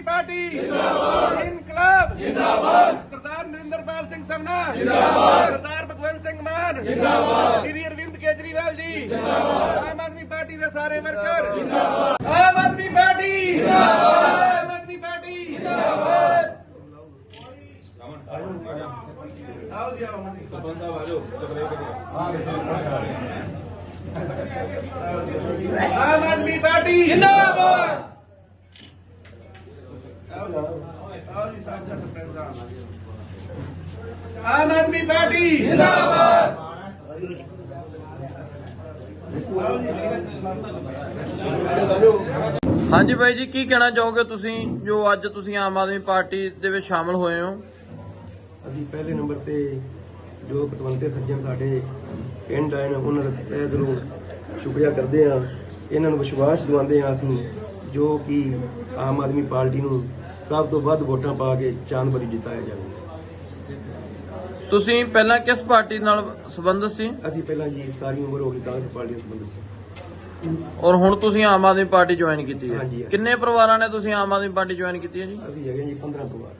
ਆਦਮੀ party ਜਿੰਦਾਬਾਦ ਇਨਕਲਾਬ ਜਿੰਦਾਬਾਦ ਸਰਦਾਰ ਨਰਿੰਦਰਪਾਲ ਸਿੰਘ ਸਮਨਾ ਜਿੰਦਾਬਾਦ ਸਰਦਾਰ ਭਗਵੰਤ ਸਿੰਘ ਮਾਨ ਜਿੰਦਾਬਾਦ ਸ਼੍ਰੀ ਅਰਵਿੰਦ ਕੇਜਰੀਵਾਲ ਜੀ ਜਿੰਦਾਬਾਦ ਆਮ ਆਦਮੀ ਪਾਰਟੀ ਦੇ ਸਾਰੇ ਵਰਕਰ ਜਿੰਦਾਬਾਦ ਆਮ ਆਦਮੀ ਪਾਰਟੀ ਜਿੰਦਾਬਾਦ ਆਮ ਆਦਮੀ ਪਾਰਟੀ ਜਿੰਦਾਬਾਦ ਆਓ ਜੀ ਆਓ ਆਮ ਆਦਮੀ ਪਾਰਟੀ ਜਿੰਦਾਬਾਦ ਹਾਂਜੀ ਬਾਈ ਜੀ, ਕੀ ਕਹਿਣਾ ਚਾਹੋਗੇ ਤੁਸੀਂ, ਜੋ ਅੱਜ ਤੁਸੀਂ ਆਮ ਆਦਮੀ ਪਾਰਟੀ ਦੇ ਵਿੱਚ ਸ਼ਾਮਲ ਹੋਏ ਹੋ? ਅਸੀਂ ਪਹਿਲੇ ਨੰਬਰ ਤੇ ਜੋ ਪਤਵੰਤੇ ਸੱਜਣ ਸਾਡੇ ਪਿੰਡ ਆਏ ਨੇ, ਉਹਨਾਂ ਦਾ ਤਹਿ ਦਿਲੋਂ ਸ਼ੁਕਰੀਆ ਕਰਦੇ ਹਾਂ। ਇਹਨਾਂ ਨੂੰ ਵਿਸ਼ਵਾਸ ਦਿਵਾਉਂਦੇ ਹਾਂ ਅਸੀਂ। ਜੋ ਕਿ ਆਮ ਆਦਮੀ ਪਾਰਟੀ ਨੂੰ ਸਭ ਤੋਂ ਵੱਧ ਵੋਟਾਂ ਪਾ ਕੇ ਚਾਂਦਬਰੀ ਜਿਤਾਇਆ ਜਾਵੇ। ਤੁਸੀਂ ਪਹਿਲਾਂ ਕਿਸ ਪਾਰਟੀ ਨਾਲ ਸੰਬੰਧਿਤ ਸੀ? ਅਸੀਂ ਪਹਿਲਾਂ ਜੀ ਸਾਰੀ ਉਮਰ ਹੋ ਗਈ ਕਾਂਗਰਸ ਪਾਰਟੀ ਨਾਲ ਸੰਬੰਧਿਤ ਸੀ। ਔਰ ਹੁਣ ਤੁਸੀਂ ਆਮ ਆਦਮੀ ਪਾਰਟੀ ਜੁਆਇਨ ਕੀਤੀ ਹੈ। ਹਾਂਜੀ। ਕਿੰਨੇ ਪਰਿਵਾਰਾਂ ਨੇ ਤੁਸੀਂ ਆਮ ਆਦਮੀ ਪਾਰਟੀ ਜੁਆਇਨ ਕੀਤੀ ਹੈ ਜੀ? ਅਸੀਂ ਹੈਗੇ ਜੀ 15 ਪਰਿਵਾਰ।